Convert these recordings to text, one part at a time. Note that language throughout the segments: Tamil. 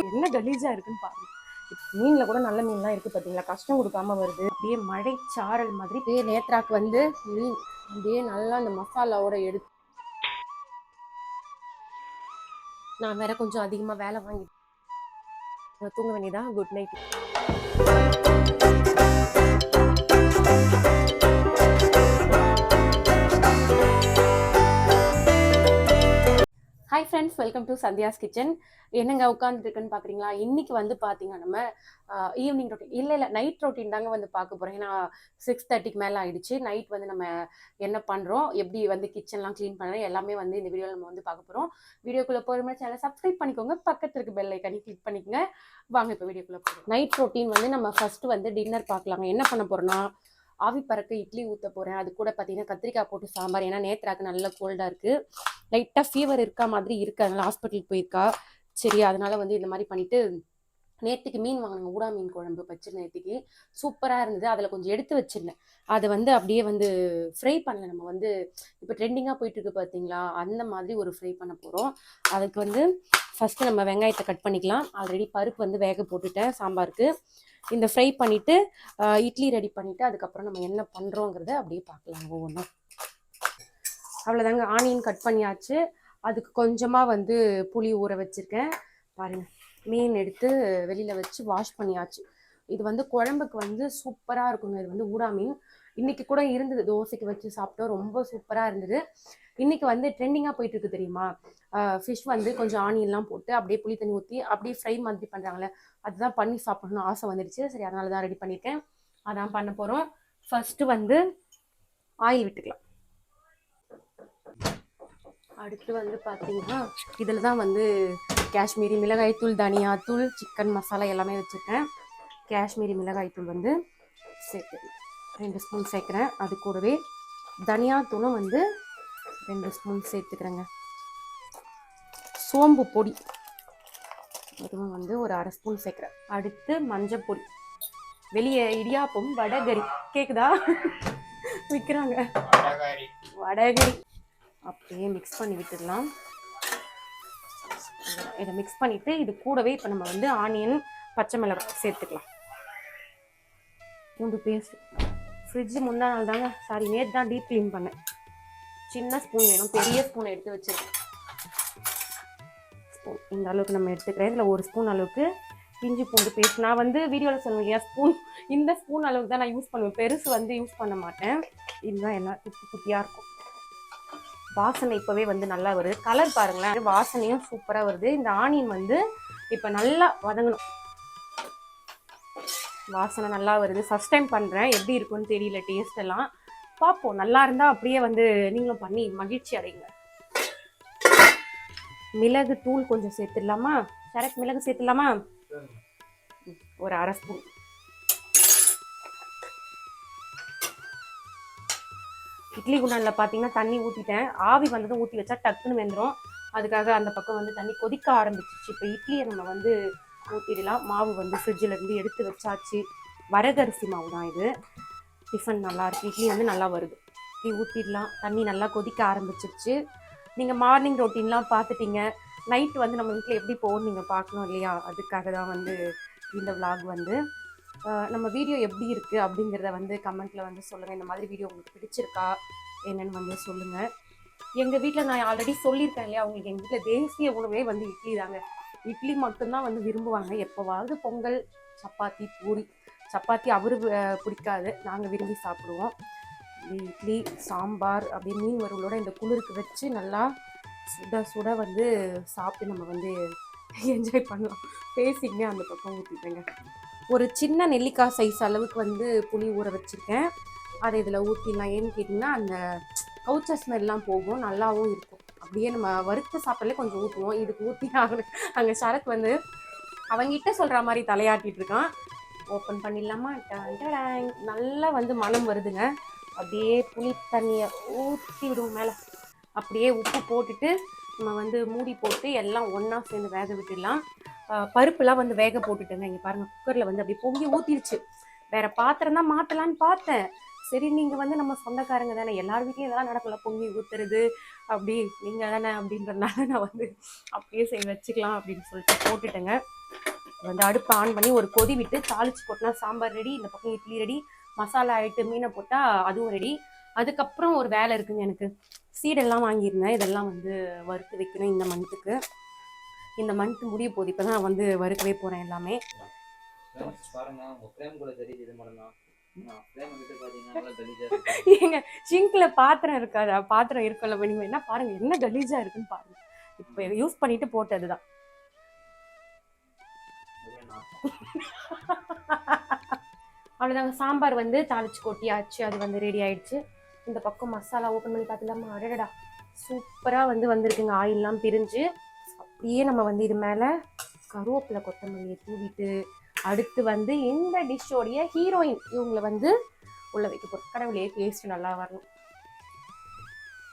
என்ன கலீஜா இருக்குன்னு பாருங்க. மீன்ல கூட நல்ல மீன்லாம் இருக்கு பாத்தீங்களா? கஷ்டம் கொடுக்காம வருது. அப்படியே மழை சாரல் மாதிரி. அப்படியே நேத்ராக்கு வந்து மீன் அப்படியே நல்லா அந்த மசாலாவோட எடுத்து நான் வேற கொஞ்சம் அதிகமா வேலை வாங்கி நான் தூங்க வேண்டியதா? Good night to Sandhya's kitchen என்னங்க உட்காந்துருக்குன்னு பார்க்குறீங்களா இன்னைக்கு வந்து பார்த்தீங்கன்னா நம்ம ஈவினிங் ரொட்டீன் இல்லை இல்லை நைட் ரொட்டீன் தாங்க வந்து பார்க்க போகிறோம் ஏன்னா சிக்ஸ் தேர்ட்டிக்கு மேலே ஆயிடுச்சு. நைட் வந்து நம்ம என்ன பண்ணுறோம் எப்படி வந்து கிச்சன்லாம் க்ளீன் பண்ணுறோம் எல்லாமே வந்து இந்த வீடியோவில் நம்ம வந்து பார்க்க போகிறோம் வீடியோக்குள்ளே போகிற சேனல் சப்ஸ்கிரைப் பண்ணிக்கோங்க. பக்கத்துல இருக்க பெல் ஐக்கானி கிளிக் பண்ணிக்கோங்க. வாங்க இப்போ வீடியோக்குள்ளே போகிறோம் நைட் ரொட்டீன் வந்து நம்ம ஃபஸ்ட்டு வந்து டின்னர் பார்க்கலாங்க. என்ன பண்ண போகிறோம்னா ஆவி பறக்க இட்லி ஊற்ற போகிறேன் அது கூட பார்த்தீங்கன்னா கத்திரிக்காய் போட்டு சாம்பார். ஏன்னா நேத்ராக்கு நல்ல கோல்டாக இருக்குது லைட்டாக ஃபீவர் இருக்கா மாதிரி இருக்கு. அதனால ஹாஸ்பிட்டலுக்கு போயிருக்கா. சரி அதனால வந்து இந்த மாதிரி பண்ணிட்டு நேற்றுக்கு மீன் வாங்கினாங்க ஊடா மீன் குழம்பு வச்சு நேற்றுக்கு சூப்பராக இருந்தது. அதில் கொஞ்சம் எடுத்து வச்சிருந்தேன். அதை வந்து அப்படியே வந்து ஃப்ரை பண்ணல. நம்ம வந்து இப்போ ட்ரெண்டிங்காக போயிட்டுருக்கு பார்த்தீங்களா அந்த மாதிரி ஒரு ஃப்ரை பண்ண போகிறோம் அதுக்கு வந்து ஃபஸ்ட்டு நம்ம வெங்காயத்தை கட் பண்ணிக்கலாம். ஆல்ரெடி பருப்பு வந்து வேக போட்டுட்டேன் சாம்பாருக்கு. இந்த ஃப்ரை பண்ணிவிட்டு இட்லி ரெடி பண்ணிவிட்டு அதுக்கப்புறம் நம்ம என்ன பண்ணுறோங்கிறத அப்படியே பார்க்கலாம் ஒவ்வொன்றும். அவ்வளோதாங்க ஆனியன் கட் பண்ணியாச்சு. அதுக்கு கொஞ்சமாக வந்து புளி ஊற வச்சுருக்கேன். பாருங்கள் மீன் எடுத்து வெளியில் வச்சு வாஷ் பண்ணியாச்சு. இது வந்து குழம்புக்கு வந்து சூப்பராக இருக்குங்க இது வந்து ஊடா மீன். இன்றைக்கி கூட இருந்தது. தோசைக்கு வச்சு சாப்பிட்டோம். ரொம்ப சூப்பராக இருந்தது. இன்னைக்கு வந்து ட்ரெண்டிங்காக போயிட்டு இருக்கு தெரியுமா? ஃபிஷ் வந்து கொஞ்சம் ஆனியன்லாம் போட்டு அப்படியே புளி தண்ணி ஊற்றி அப்படியே ஃப்ரை மாதிரி பண்ணுறாங்களே அதுதான் பண்ணி சாப்பிடணும்னு ஆசை வந்துடுச்சு. சரி அதனால தான் ரெடி பண்ணியிருக்கேன். அதான் பண்ண போகிறோம் ஃபஸ்ட்டு வந்து ஆயில் விட்டுக்கலாம். அடுத்து வந்து பார்த்தீங்கன்னா இதில் தான் வந்து காஷ்மீரி மிளகாய்த்தூள் தனியாத்தூள் சிக்கன் மசாலா எல்லாமே வச்சுருக்கேன். காஷ்மீரி மிளகாய்த்தூள் வந்து சேர்த்துக்கிறேன் ரெண்டு ஸ்பூன் சேர்க்குறேன். அது கூடவே தனியாத்தூளும் வந்து ரெண்டு ஸ்பூன் சேர்த்துக்கிறேங்க. சோம்பு பொடி. அதுவும் வந்து ஒரு அரை ஸ்பூன் சேர்க்குறேன். அடுத்து மஞ்சள் பொடி. வெளியே இடியாப்பம் வடகரி. கேக்குதா? விற்கிறாங்க வடகரி. அப்படியே மிக்ஸ் பண்ணி விட்டுடலாம். இதை மிக்ஸ் பண்ணிவிட்டு இது கூடவே இப்போ நம்ம வந்து ஆனியன் பச்சை மிளகாய் சேர்த்துக்கலாம். பூண்டு பேஸ்ட். ஃப்ரிட்ஜு முந்தா நாள் தாங்க. சாரி நேற்று தான் டீப் க்ளீன் பண்ணேன். சின்ன ஸ்பூன் வேணும். பெரிய ஸ்பூன் எடுத்து வச்சிருக்கேன். ஸ்பூன் இந்த அளவுக்கு நம்ம எடுத்துக்கிறேன். இதில் ஒரு ஸ்பூன் அளவுக்கு இஞ்சி பூண்டு பேஸ்ட் நான் வந்து வீடியோவில் சொல்லுவேன் இல்லையா ஸ்பூன் இந்த ஸ்பூன் அளவுக்கு தான் நான் யூஸ் பண்ணுவேன். பெருசு வந்து யூஸ் பண்ண மாட்டேன். இதுதான் எல்லாம் குட்டி குட்டியாக இருக்கும். வாசனை இப்போவே வந்து நல்லா வருது. கலர் பாருங்களேன். வாசனையும் சூப்பராக வருது. இந்த ஆனியன் வந்து இப்போ நல்லா வதங்கணும். வாசனை நல்லா வருது. ஃபஸ்ட் டைம் பண்ணுறேன் எப்படி இருக்குன்னு தெரியல டேஸ்ட் எல்லாம். பார்ப்போம். நல்லா இருந்தால் அப்படியே வந்து நீங்களும் பண்ணி மகிழ்ச்சி அடைங்க. மிளகு தூள் கொஞ்சம் சேர்த்துடலாமா? கரெக்ட் மிளகு சேர்த்துடலாமா? ஒரு அரை ஸ்பூன். இட்லி குண்டானில் பார்த்தீங்கன்னா தண்ணி ஊற்றிட்டேன் ஆவி வந்ததும் ஊற்றி வச்சா டக்குன்னு வெந்துடும் அதுக்காக அந்த பக்கம் வந்து தண்ணி கொதிக்க ஆரம்பிச்சிச்சு இப்போ இட்லியை நம்ம வந்து ஊற்றிடலாம் மாவு வந்து ஃப்ரிட்ஜிலேருந்து எடுத்து வச்சாச்சு. வரகரிசி மாவு தான் இது. டிஃபன் நல்லா இருக்குது இட்லி வந்து நல்லா வருது. இட்லி ஊற்றிடலாம் தண்ணி நல்லா கொதிக்க ஆரம்பிச்சிருச்சு. நீங்கள் மார்னிங் ரொட்டீன்லாம் பார்த்துட்டீங்க. நைட் வந்து நம்ம வீட்டில் எப்படி போகணும் நீங்கள் பார்க்கணும் இல்லையா? அதுக்காக தான் வந்து இந்த vlog வந்து. நம்ம வீடியோ எப்படி இருக்குது அப்படிங்கிறத வந்து கமெண்ட்டில் வந்து சொல்லுங்கள் இந்த மாதிரி வீடியோ உங்களுக்கு பிடிச்சிருக்கா? என்னென்னு வந்து சொல்லுங்கள் எங்கள் வீட்டில் நான் ஆல்ரெடி சொல்லியிருக்கேன் இல்லையா? அவங்களுக்கு எங்கள் வீட்டில் தேசிய உணவே வந்து இட்லி தாங்க. இட்லி மட்டும்தான் வந்து விரும்புவாங்க. எப்போவாவது பொங்கல் சப்பாத்தி பூரி. சப்பாத்தி அவரு பிடிக்காது. நாங்கள் விரும்பி சாப்பிடுவோம். இட்லி சாம்பார் அப்படி மீன் வறுவலோட இந்த குளிருக்கு வச்சு நல்லா சுட சுட வந்து சாப்பிட்டு நம்ம வந்து என்ஜாய் பண்ணலாம். பேசிங்க அந்த பக்கம் ஊற்றிட்டேங்க ஒரு சின்ன நெல்லிக்காய் சைஸ் அளவுக்கு வந்து புளி ஊற வச்சுருக்கேன். அதை இதில் ஊற்றிடலாம் ஏன்னு கேட்டிங்கன்னா அந்த கவுச்ச ஸ்மெல்லாம் போகும். நல்லாவும் இருக்கும். அப்படியே நம்ம வறுத்த சாப்பாடுல கொஞ்சம் ஊற்றுவோம் இதுக்கு ஊற்றி ஆகணும் அங்கே சரக்கு வந்து அவங்கிட்ட சொல்கிற மாதிரி தலையாட்டிகிட்டு இருக்கான். ஓப்பன் பண்ணிடலாமா? நல்லா வந்து மனம் வருதுங்க. அப்படியே புளி தண்ணியை ஊற்றி விடுவோம் மேலே. அப்படியே உப்பு போட்டுட்டு நம்ம வந்து மூடி போட்டு எல்லாம் ஒன்றா சேர்ந்து வேக விட்டுடலாம். பருப்புலாம் வந்து வேக போட்டுட்டேங்க. இங்கே பாருங்கள் குக்கரில் வந்து அப்படியே பொங்கி ஊற்றிடுச்சு வேறு பாத்திரம் தான் மாற்றலான்னு பார்த்தேன். சரி நீங்க வந்து நம்ம சொந்தக்காரங்க தானே எல்லார் வீட்லயும் இதெல்லாம் நடக்கல பொங்கி ஊத்துறது அப்படி நீங்க தானே அப்படின்றதுனால நான் வந்து அப்படியே சரி வச்சுக்கலாம் அப்படின்னு சொல்லிட்டு போட்டுட்டேங்க. வந்து அடுப்பை ஆன் பண்ணி ஒரு கொதி விட்டு தாளிச்சு போட்டினா சாம்பார் ரெடி இந்த பக்கம் இட்லி ரெடி மசாலா ஆயிட்டு மீனை போட்டால் அதுவும் ரெடி அதுக்கப்புறம் ஒரு வேலை இருக்குங்க எனக்கு. சீடெல்லாம் வாங்கியிருந்தேன். இதெல்லாம் வந்து வறுத்து வைக்கணும் இந்த மந்த்துக்கு இந்த மந்த் முடிய போகுது இப்போ தான் வந்து வறுக்கவே போகிறேன் எல்லாமே. இது பாருங்க ஏங்க சிங்க்ல பாத்திரம் இருக்காதா பாத்திரம் இருக்குல்ல நீங்க என்ன பாருங்க என்ன கலீஜா இருக்குன்னு பாருங்க. இப்போ யூஸ் பண்ணிட்டு போட்டதுதான் தான். நாத்தம். அவ்வளோதாங்க சாம்பார் வந்து தாளிச்சு கொட்டியாச்சு அது வந்து ரெடி ஆயிடுச்சு. இந்த பக்கம் மசாலா ஓப்பன் பண்ணி பார்த்துலாமா அடடா சூப்பராக வந்து வந்திருக்குங்க ஆயிலெலாம் பிரிஞ்சு. அப்படியே நம்ம வந்து இது மேலே கருவேப்பிலை கொத்தமல்லியை தூவிட்டு அடுத்து வந்து இந்த டிஷ்ஷோடைய ஹீரோயின் இவங்களை வந்து உள்ள வைக்க போகிறோம் கடவுளே டேஸ்ட் நல்லா வரணும்.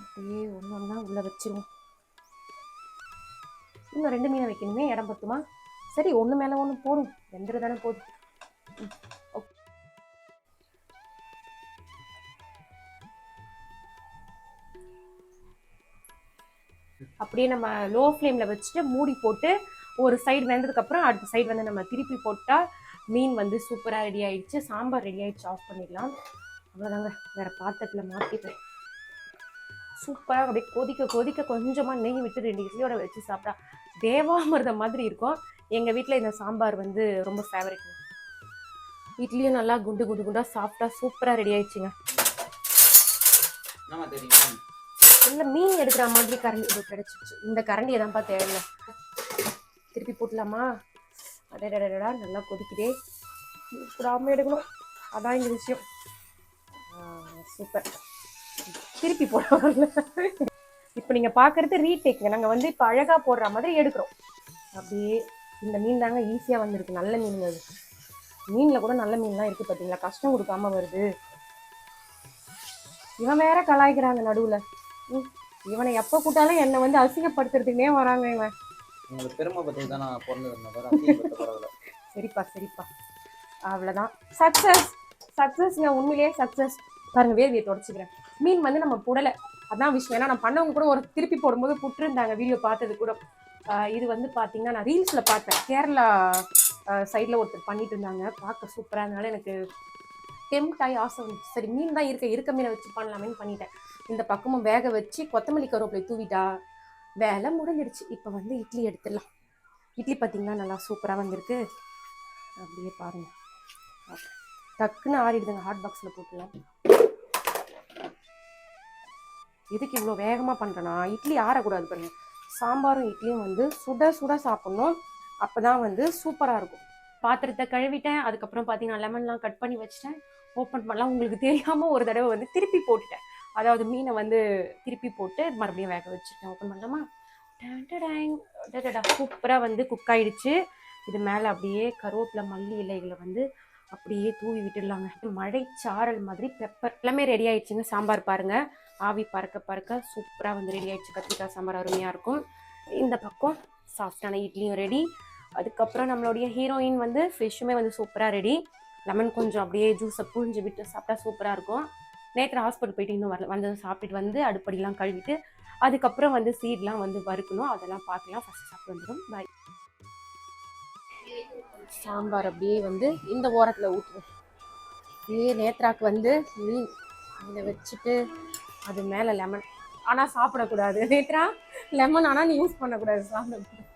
அப்படியே ஒன்று ஒன்றா உள்ள வச்சிருவோம். இன்னும் ரெண்டு மீனை வைக்கணுமே இடம் பத்துமா? சரி ஒன்று மேலே ஒன்று போடும் வெந்துரு தானே போதும் ஓகே. அப்படியே நம்ம லோ ஃப்ளேமில் வச்சுட்டு மூடி போட்டு ஒரு சைடு வெந்ததுக்கப்புறம் அடுத்த சைடு வந்து நம்ம திருப்பி போட்டால் மீன் வந்து சூப்பராக ரெடி ஆயிடுச்சு. சாம்பார் ரெடி ஆயிடுச்சு. ஆஃப் பண்ணிடலாம். அவ்வளோதாங்க வேறு பாத்திரத்தில் மாற்றிட்டேன் சூப்பராக அப்படியே கொதிக்க கொதிக்க கொஞ்சமாக நெய் விட்டு ரெண்டு இட்லியோட வச்சு சாப்பிட்டா தேவாமிர்தம் மாதிரி இருக்கும். எங்கள் வீட்டில் இந்த சாம்பார் வந்து ரொம்ப ஃபேவரட் இட்லியும் நல்லா குண்டு குண்டு குண்டா சாஃப்டாக சூப்பராக ரெடி ஆயிடுச்சுங்க. இல்லை மீன் எடுக்கிற மாதிரி கரண்டி கிடச்சிச்சு இந்த கரண்டி எதான்ப்பா தேவையில்லை திருப்பி போட்டலாமா? அடடடடா நல்லா கொதிக்குதே. கூடாமல் எடுக்கணும். அதான் இந்த விஷயம். சூப்பர் திருப்பி போட இப்போ நீங்கள் பார்க்குறது ரீடேக்குங்க நாங்கள் வந்து இப்போ அழகாக போடுற மாதிரி எடுக்கிறோம். அப்படியே இந்த மீன் தாங்க ஈஸியாக வந்திருக்கு. நல்ல மீன் அது. மீனில் கூட நல்ல மீன்லாம் இருக்குது பார்த்தீங்களா கஷ்டம் கொடுக்காம வருது. இவன் வேற கலாய்க்கிறாங்க நடுவில். இவனை எப்போ கூட்டாலும் என்னை வந்து அசிங்கப்படுத்துறதுக்குனே வராங்க இவன். உங்களை பெருமை பற்றி தான் நான் பிறந்திருந்தேன் சரிப்பா சரிப்பா. அவ்வளோதான் சக்ஸஸ் சக்ஸஸ்ங்க உண்மையிலேயே சக்ஸஸ் பாருங்க வேதியை தொடச்சிக்கிறேன். மீன் வந்து நம்ம புடலை. அதான் விஷயம். ஏன்னா நான் பண்ணவங்க கூட ஒரு திருப்பி போடும்போது புட்டிருந்தாங்க வீடியோ பார்த்தது கூட. ஆஹ் இது வந்து பார்த்தீங்கன்னா நான் ரீல்ஸில் பார்த்தேன். கேரளா சைடில் ஒருத்தர் பண்ணிட்டு இருந்தாங்க. பார்க்க சூப்பராக அதனால எனக்கு டெம்ட் ஆகி ஆசை வந்துச்சு. சரி மீன் தான் இருக்க இருக்க மீனை வச்சு பண்ணலாமேன்னு பண்ணிட்டேன். இந்த பக்கமும் வேக வச்சு கொத்தமல்லி கருவேப்பிலை தூவிட்டா வேலை முடிஞ்சிடுச்சு. இப்போ வந்து இட்லி எடுத்துடலாம். இட்லி பார்த்தீங்கன்னா நல்லா சூப்பராக வந்திருக்கு. அப்படியே பாருங்கள் டக்குன்னு ஆறிடுதுங்க. ஹாட் பாக்ஸில் போட்டுலாம். எதுக்கு இவ்வளோ வேகமாக பண்ணுறேன்னா இட்லி ஆறக்கூடாது பாருங்க. சாம்பாரும் இட்லியும் வந்து சுட சுட சாப்பிட்ணும். அப்போ தான் வந்து சூப்பராக இருக்கும். பாத்திரத்தை கழுவிட்டேன். அதுக்கப்புறம் பார்த்தீங்கன்னா லெமன்லாம் கட் பண்ணி வச்சிட்டேன். ஓப்பன் பண்ணலாம். உங்களுக்கு தெரியாமல் ஒரு தடவை வந்து திருப்பி போட்டுட்டேன். அதாவது மீனை வந்து திருப்பி போட்டு மறுபடியும் வேக வச்சுருக்கேன் ஓப்பன் பண்ணலாமா சூப்பராக வந்து குக் ஆகிடுச்சு இது மேலே அப்படியே கருவேப்பிலை மல்லி இலைகளை வந்து அப்படியே தூவி விட்டுடலாங்க. மழை சாரல் மாதிரி பெப்பர் எல்லாமே ரெடி ஆயிடுச்சுங்க. சாம்பார் பாருங்கள் ஆவி பறக்க பறக்க சூப்பராக வந்து ரெடி ஆயிடுச்சு. கத்திரிக்காய் சாம்பார் அருமையாக இருக்கும். இந்த பக்கம் சாஃப்டான இட்லியும் ரெடி அதுக்கப்புறம் நம்மளுடைய ஹீரோயின் வந்து ஃபிஷ்ஷுமே வந்து சூப்பராக ரெடி லெமன் கொஞ்சம் அப்படியே ஜூஸை புழிஞ்சு விட்டு சாப்பிட்டா சூப்பராக இருக்கும். நேற்று ஹாஸ்பிட்டல் போயிட்டு இன்னும் வரல. வந்ததை சாப்பிட்டுட்டு வந்து அடுப்படிலாம் கழுவிட்டு அதுக்கப்புறம் வந்து சீட்லாம் வந்து வறுக்கணும். அதெல்லாம் பார்க்கலாம். ஃபஸ்ட்டு சாப்பிட்டு வந்துடும் பாய் சாம்பார் அப்படியே வந்து இந்த ஓரத்தில் ஊற்றுவோம் அப்படியே நேத்ராக்கு வந்து மீன் இதை வச்சுட்டு அது மேலே லெமன் ஆனால் சாப்பிடக்கூடாது. நேத்ரா லெமன் ஆனால் நீ யூஸ் பண்ணக்கூடாது சாப்பிடக்கூடாது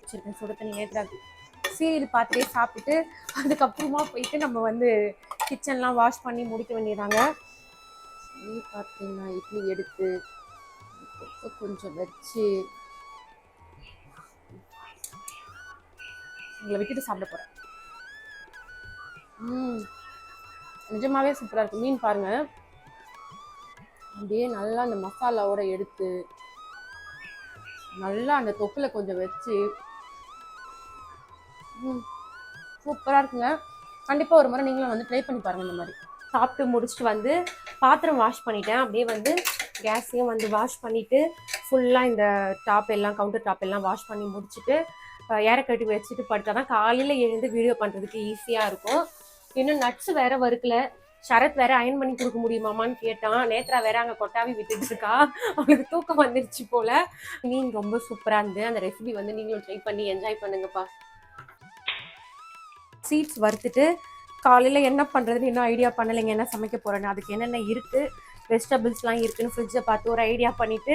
வச்சுருக்கேன் சுடு தண்ணி நேத்ராக்கு. சீரியல் பார்த்துட்டே சாப்பிட்டுட்டு அதுக்கப்புறமா போயிட்டு நம்ம வந்து கிச்சன்லாம் வாஷ் பண்ணி முடிக்க வேண்டியதாங்க. நீ பார்த்தீங்கன்னா இட்லி எடுத்து கொஞ்சம் வச்சு உங்களை விட்டுட்டு சாப்பிட போகிறேன் ம் நிஜமாவே சூப்பராக இருக்குது மீன் பாருங்க. அப்படியே நல்லா அந்த மசாலாவோட எடுத்து நல்லா அந்த தொப்பில் கொஞ்சம் வச்சு சூப்பராக இருக்குங்க. கண்டிப்பாக ஒரு முறை நீங்களும் வந்து ட்ரை பண்ணி பாருங்கள் இந்த மாதிரி. சாப்பிட்டு முடிச்சுட்டு வந்து பாத்திரம் வாஷ் பண்ணிட்டேன். அப்படியே வந்து கேஸையும் வந்து வாஷ் பண்ணிவிட்டு ஃபுல்லாக இந்த டாப் எல்லாம் கவுண்டர் டாப் எல்லாம் வாஷ் பண்ணி முடிச்சுட்டு ஏற கட்டி வச்சுட்டு படுத்தா தான் காலையில் எழுந்து வீடியோ பண்ணுறதுக்கு ஈஸியாக இருக்கும். இன்னும் நட்ஸ் வேற வறுக்கல. சரத் வேற அயன் பண்ணி கொடுக்க முடியுமாமான்னு கேட்டான். நேத்ரா வேற அங்கே கொட்டாவி விட்டுட்டு இருக்கா. அவளுக்கு தூக்கம் வந்துருச்சு போல. மீன் ரொம்ப சூப்பராக இருந்து அந்த ரெசிபி வந்து நீங்களும் ட்ரை பண்ணி என்ஜாய் பண்ணுங்கப்பா. சீட்ஸ் வறுத்துட்டு காலையில் என்ன பண்ணுறதுன்னு இன்னும் ஐடியா பண்ணலைங்க என்ன சமைக்க போகிறேன்னு அதுக்கு என்னென்ன இருக்குது வெஜிடபிள்ஸ்லாம் இருக்குதுன்னு ஃப்ரிட்ஜை பார்த்து ஒரு ஐடியா பண்ணிவிட்டு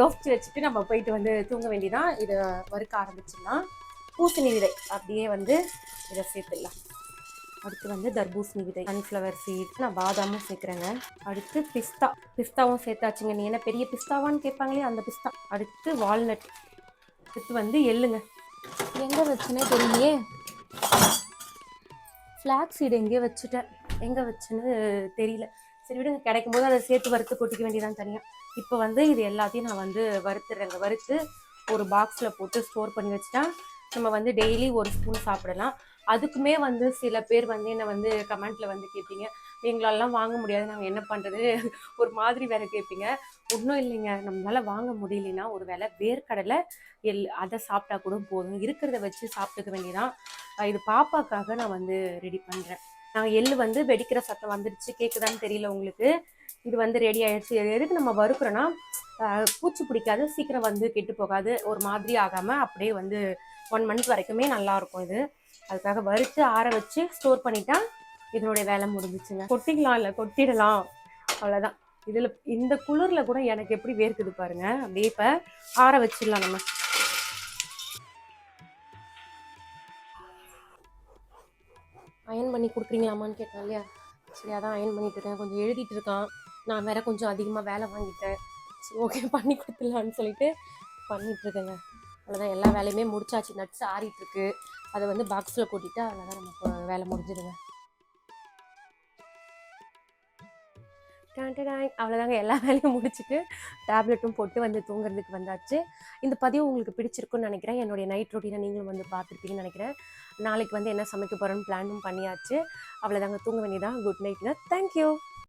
யோசிச்சு வச்சுட்டு நம்ம போயிட்டு வந்து தூங்க வேண்டிதான். இதை வறுக்க ஆரம்பிச்சிடலாம். பூசணி விதை அப்படியே வந்து இதை சேர்த்துடலாம். அடுத்து வந்து தர்பூசணி விதை சன்ஃப்ளவர் சீட் நான் பாதாமும் சேர்க்குறேங்க. அடுத்து பிஸ்தா. பிஸ்தாவும் சேர்த்தாச்சுங்க. நீ என்ன பெரிய பிஸ்தாவான்னு கேட்பாங்களே அந்த பிஸ்தா. அடுத்து வால்நட் அடுத்து வந்து எள்ளுங்க. எங்கே வச்சுனே தெரியலையே ஃப்ளாக் சீடு எங்கேயோ வச்சுட்டேன். எங்கே வச்சுன்னு தெரியல. சரி விடுங்க கிடைக்கும் போது அதை சேர்த்து வறுத்து கொட்டிக்க வேண்டியதான் தனியாக இப்போ வந்து இது எல்லாத்தையும் நான் வந்து வறுத்துறேங்க. வறுத்து ஒரு பாக்ஸில் போட்டு ஸ்டோர் பண்ணி வச்சுட்டா நம்ம வந்து டெய்லி ஒரு ஸ்பூன் சாப்பிடலாம். அதுக்குமே வந்து சில பேர் வந்து என்னை வந்து கமெண்ட்டில் வந்து கேட்பீங்க. எங்களாலலாம் வாங்க முடியாது. நாங்கள் என்ன பண்ணுறது ஒரு மாதிரி வேறு கேட்பீங்க. ஒன்றும் இல்லைங்க. நம்மளால் வாங்க முடியலன்னா ஒரு வேளை வேர்க்கடலை எல் அதை சாப்பிட்டா கூட போதும். இருக்கிறத வச்சு சாப்பிட்டுக்க வேண்டியதான் இது பாப்பாக்காக நான் வந்து ரெடி பண்ணுறேன் நான் எள்ளு வந்து வெடிக்கிற சத்தம் வந்துடுச்சு கேட்குதான்னு தெரியல உங்களுக்கு. இது வந்து ரெடி ஆயிடுச்சு. எதுக்கு நம்ம வறுக்கிறோன்னா பூச்சி பிடிக்காது சீக்கிரம் வந்து கெட்டு போகாது. ஒரு மாதிரி ஆகாமல் அப்படியே வந்து ஒன் மந்த் வரைக்குமே நல்லா இருக்கும் இது. அதுக்காக வறுத்து ஆற வச்சு ஸ்டோர் பண்ணிட்டா இதனுடைய வேலை முடிஞ்சிச்சுங்க. கொட்டிக்கலாம் இல்லை கொட்டிடலாம். அவ்வளோதான் இதில் இந்த குளிரில் கூட எனக்கு எப்படி வேர்க்குது பாருங்க. அப்படியே இப்போ ஆற வச்சிடலாம் நம்ம. அயன் பண்ணி கொடுக்குறீங்களாமான்னு கேட்டேன் இல்லையா? சரி அதான் அயன் பண்ணிட்டு இருக்கேன். கொஞ்சம் எழுதிட்டு இருக்கான். நான் வேற கொஞ்சம் அதிகமாக வேலை வாங்கிட்டேன். சரி ஓகே பண்ணி கொடுத்துடலான்னு சொல்லிட்டு பண்ணிட்டு இருக்கேங்க. அவ்வளோதான் எல்லா வேலையுமே முடிச்சாச்சு. நட்ஸ் ஆறிட்டு இருக்கு. அதை வந்து பாக்ஸில் கொட்டிட்டு அவ்வளோதான் நமக்கு வேலை முடிஞ்சிடுங்க. அவ்வளோதாங்க எல்லா வேலையும் முடிச்சுட்டு டேப்லெட்டும் போட்டு வந்து தூங்குறதுக்கு வந்தாச்சு. இந்த பதிவு உங்களுக்கு பிடிச்சிருக்குன்னு நினைக்கிறேன். என்னுடைய நைட் ரொட்டீனை நீங்களும் வந்து பார்த்துருப்பீங்கன்னு நினைக்கிறேன். நாளைக்கு வந்து என்ன சமைக்க போகிறோன்னு பிளானும் பண்ணியாச்சு. அவ்வளோதாங்க தூங்க வேண்டியதான் குட் நைட்ங்க தேங்க்யூ